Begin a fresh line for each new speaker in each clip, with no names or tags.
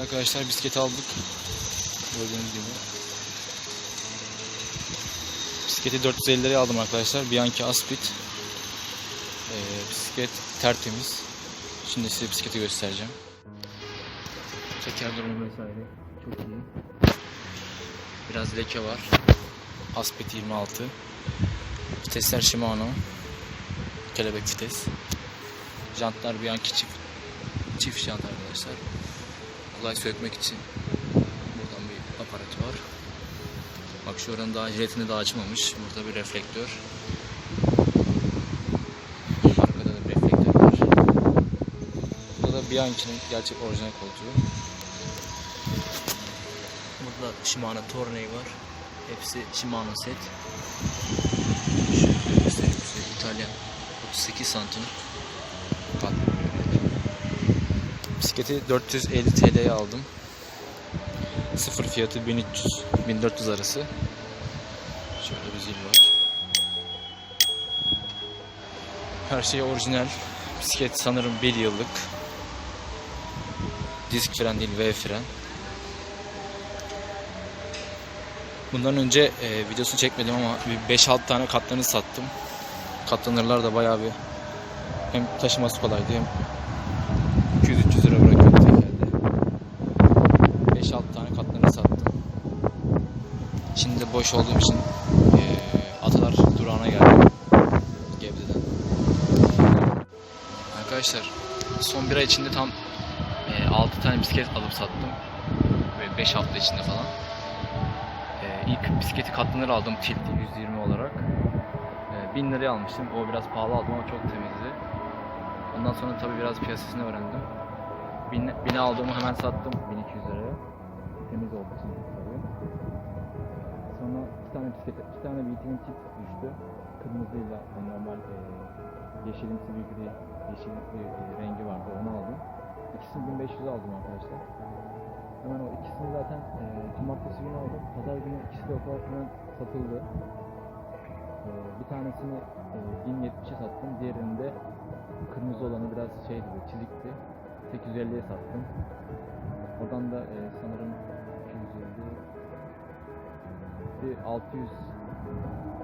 arkadaşlar bisikleti aldık. Gördüğünüz gibi. Bisikleti 450 liraya aldım arkadaşlar. Bianchi Aspid. Ee, bisiklet tertemiz. Şimdi size bisikleti göstereceğim. Teker durumu vesaire çok iyi. Biraz leke var. Aspid 26. Vitesler Shimano. Kelebek vites. Jantlar Bianchi çift çift jant arkadaşlar. Kolay sökmek için buradan bir aparat var. Bak şu oranın daha jiletini daha açmamış. Burada bir reflektör. Arkada da bir reflektör var. Burada da Bianchi'nin gerçek orijinal koltuğu. Burada Shimano Tourney var. Hepsi Shimano set. Şöyle göstereyim size. İtalyan 38 santim. Bisikleti 450 TL'ye aldım. Sıfır fiyatı 1300 1400 arası. Şöyle bir zil var. Her şey orijinal. Bisiklet sanırım 1 yıllık. Disk fren değil V fren. Bundan önce e, videosunu çekmedim ama bir 5-6 tane katlanır sattım. Katlanırlar da bayağı bir hem taşıması kolaydı hem 200-300 lira bırakıyordu tekerde. 5-6 tane katlanır sattım. Şimdi boş olduğum için e, Atalar durağına geldim. Gebze'den. Arkadaşlar son bir ay içinde tam e, 6 tane bisiklet alıp sattım. Ve 5 hafta içinde falan. E, ilk bisikleti katlanır aldım tiltli 120 olarak. E, 1000 liraya almıştım. O biraz pahalı aldım ama çok temizdi. Ondan sonra tabii biraz piyasasını öğrendim. 1000 1000'e aldığımı hemen sattım 1200 liraya. Temiz olduğu için tabii. Sonra iki tane bisiklet, iki tane BT'nin tip düştü. Kırmızıyla yani normal e, yeşilimsi bir gri, yeşil bir e, rengi vardı onu aldım. İkisini 1500 aldım arkadaşlar. Hemen o ikisini zaten e, cumartesi günü aldım. Pazar günü ikisi de o kadar hemen satıldı. E, bir tanesini e, 1070'e sattım. Diğerini de kırmızı olanı biraz şeydi çizikti. 850'ye sattım. Oradan da e, sanırım 250 bir 600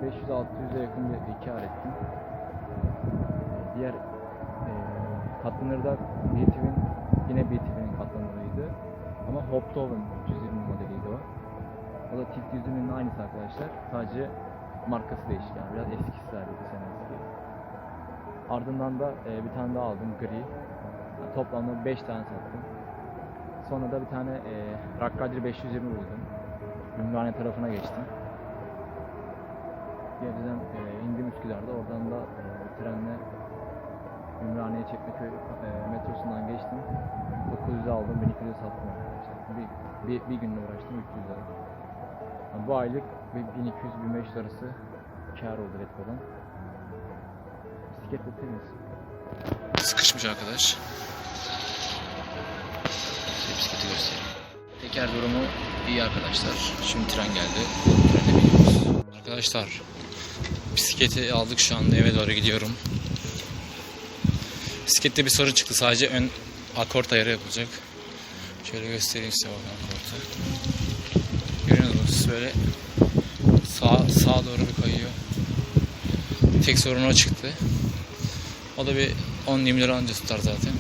500 600'e yakın bir kar ettim. E, Diğer e, katlanırda BTV'nin yine BTV'nin katlanırıydı. Ama Hoptoven 320 modeliydi o. O da Tilt 120'nin aynısı arkadaşlar. Sadece markası değişik yani. Biraz eskisi sadece sene eski. Ardından da e, bir tane daha aldım gri. Yani toplamda 5 tane sattım. Sonra da bir tane e, Rakkadir 520 buldum. Ümraniye tarafına geçtim. Gebze'den e, indim Üsküdar'da. Oradan da e, trenle Ümraniye Çekmeköy e, metrosundan geçtim. 900'e aldım, 1200'e sattım. Bir, bir, bir günle uğraştım 300 lira. Yani bu aylık bir 1200-1500 arası kar oldu Letgo'dan. Bisiklet de temiz. Sıkışmış arkadaş. Bisikleti göstereyim. Teker durumu iyi arkadaşlar. Şimdi tren geldi. Trene biniyoruz. Arkadaşlar bisikleti aldık şu anda eve doğru gidiyorum. Bisiklette bir sorun çıktı. Sadece ön akort ayarı yapılacak. Şöyle göstereyim size bakın akortu. Görüyor musunuz? Böyle sağ, sağa doğru bir kayıyor. Tek sorun o çıktı. O da bir 10-20 lira anca tutar zaten.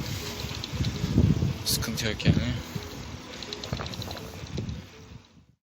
Sıkıntı yok yani.